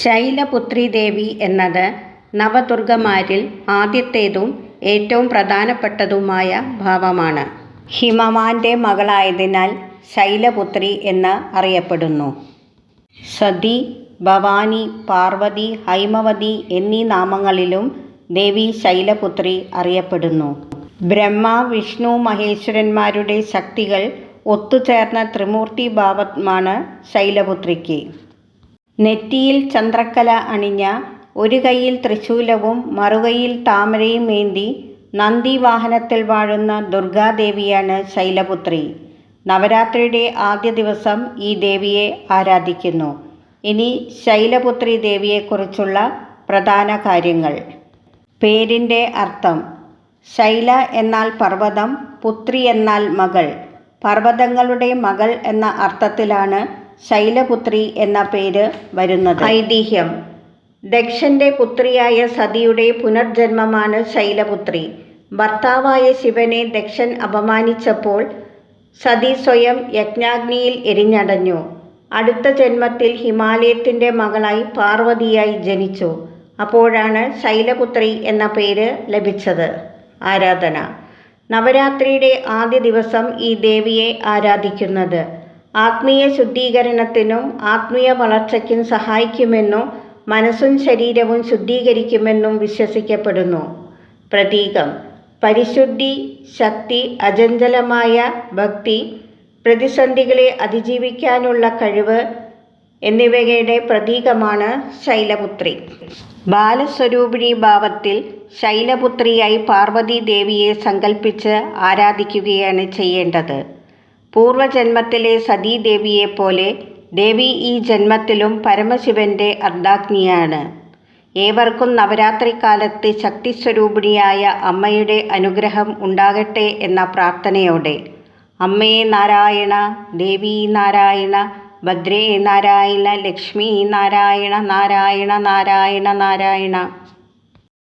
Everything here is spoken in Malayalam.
ശൈലപുത്രി ദേവി എന്നത് നവദുർഗമാരിൽ ആദ്യത്തേതും ഏറ്റവും പ്രധാനപ്പെട്ടതുമായ ഭാവമാണ്. ഹിമവാന്റെ മകളായതിനാൽ ശൈലപുത്രി എന്ന് അറിയപ്പെടുന്നു. സതി, ഭവാനി, പാർവതി, ഹൈമവതി എന്നീ നാമങ്ങളിലും ദേവി ശൈലപുത്രി അറിയപ്പെടുന്നു. ബ്രഹ്മ, വിഷ്ണു, മഹേശ്വരന്മാരുടെ ശക്തികൾ ഒത്തുചേർന്ന ത്രിമൂർത്തി ഭാവമാണ് ശൈലപുത്രിക്ക്. നെറ്റിയിൽ ചന്ദ്രക്കല അണിഞ്ഞ, ഒരു കയ്യിൽ ത്രിശൂലവും ഏന്തി നന്ദി വാഹനത്തിൽ വാഴുന്ന ദുർഗാദേവിയാണ് ശൈലപുത്രി. നവരാത്രിയുടെ ആദ്യ ദിവസം ഈ ദേവിയെ ആരാധിക്കുന്നു. ഇനി ശൈലപുത്രി ദേവിയെക്കുറിച്ചുള്ള പ്രധാന കാര്യങ്ങൾ. പേരിന്റെ അർത്ഥം. ശൈല എന്നാൽ പർവതം പുത്രി എന്നാൽ മകൾ. പർവതങ്ങളുടെ മകൾ എന്ന അർത്ഥത്തിലാണ് ശൈലപുത്രി എന്ന പേര് വരുന്നത്. ഐതിഹ്യം. ദക്ഷന്റെ പുത്രിയായ സതിയുടെ പുനർജന്മമാണ് ശൈലപുത്രി. ഭർത്താവായ ശിവനെ ദക്ഷൻ അപമാനിച്ചപ്പോൾ സതി സ്വയം യജ്ഞാഗ്നിയിൽ എരിഞ്ഞടഞ്ഞു. അടുത്ത ജന്മത്തിൽ ഹിമാലയത്തിന്റെ മകളായി പാർവതിയായി ജനിച്ചു. അപ്പോഴാണ് ശൈലപുത്രി എന്ന പേര് ലഭിച്ചത്. ആരാധന. നവരാത്രിയുടെ ആദ്യ ദിവസം ഈ ദേവിയെ ആരാധിക്കുന്നത് ആത്മീയശുദ്ധീകരണത്തിനും ആത്മീയവളർച്ചയ്ക്കും സഹായിക്കുമെന്നും മനസ്സും ശരീരവും ശുദ്ധീകരിക്കുമെന്നും വിശ്വസിക്കപ്പെടുന്നു. പ്രതീകം. പരിശുദ്ധി, ശക്തി, അചഞ്ചലമായ ഭക്തി, പ്രതിസന്ധികളെ അതിജീവിക്കാനുള്ള കഴിവ് എന്നിവയുടെ പ്രതീകമാണ് ശൈലപുത്രി. ബാലസ്വരൂപിണി ഭാവത്തിൽ ശൈലപുത്രിയായി പാർവതി ദേവിയെ സങ്കല്പിച്ച് ആരാധിക്കുകയാണ് ചെയ്യേണ്ടത്. പൂർവജന്മത്തിലെ സതീദേവിയെപ്പോലെ ദേവി ഈ ജന്മത്തിലും പരമശിവന്റെ അർദ്ധാഗ്നിയാണ് ഏവർക്കും നവരാത്രിക്കാലത്ത് ശക്തിസ്വരൂപിണിയായ അമ്മയുടെ അനുഗ്രഹം ഉണ്ടാകട്ടെ എന്ന പ്രാർത്ഥനയോടെ. അമ്മേ നാരായണ, ദേവി നാരായണ, ഭദ്രേ നാരായണ, ലക്ഷ്മി നാരായണ നാരായണ നാരായണ നാരായണ